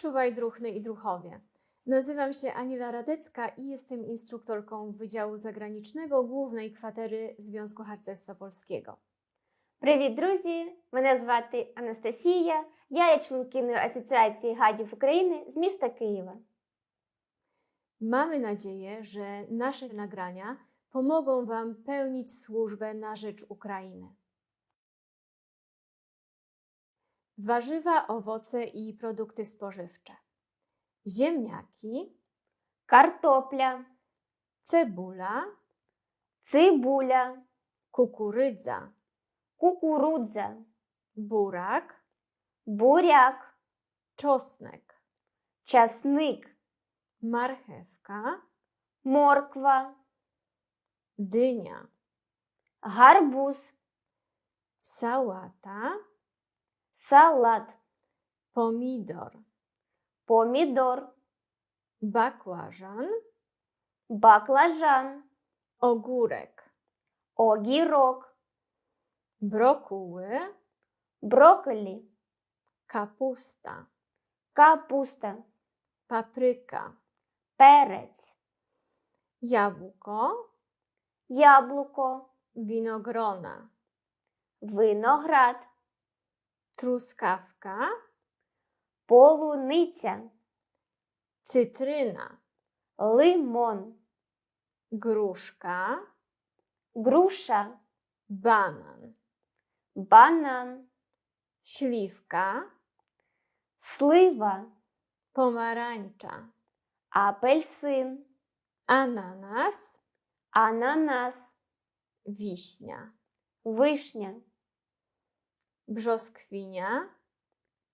Czuwaj Druchny i Druchowie. Nazywam się Aniela Radecka i jestem instruktorką Wydziału Zagranicznego Głównej Kwatery Związku Harcerstwa Polskiego. Привіт, друзі! Мене звати Анастасія. Я є членкиною Асоціації гадів України з міста Києва. Mamy nadzieję, że nasze nagrania pomogą Wam pełnić służbę na rzecz Ukrainy. Warzywa, owoce i produkty spożywcze. Ziemniaki, Картопля, cebula, цибуля, kukurydza, кукурудза, burak, буряк, czosnek, часник, marchewka, морква, dynia, гарбуз, sałata, салат, pomidor, помідор, bakłażan, баклажан, ogórek, огірок, brokuły, брокколі, kapusta, капуста, papryka, перець, jabłko, яблуко, winogrona, виноград, трускавка, полуниця, цитрина, лимон, грушка, груша, банан, банан, шлівка, слива, помаранча, апельсин, ананас, ананас, вишня, вишня. brzoskwinia,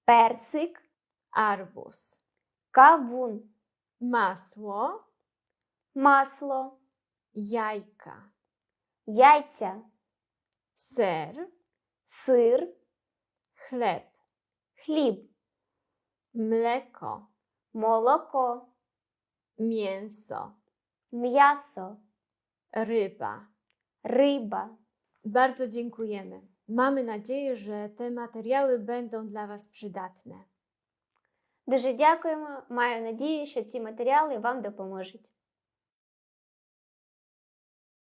персик, arbuz, кавун, masło, масло, jajka, яйця, ser, сир, chleb, хліб, mleko, молоко, mięso, м'ясо, ryba. риба. Bardzo dziękujemy. Mamy nadzieję, że te materiały będą dla Was przydatne. Дуже дякуємо. Маю надію, що ці матеріали вам допоможуть.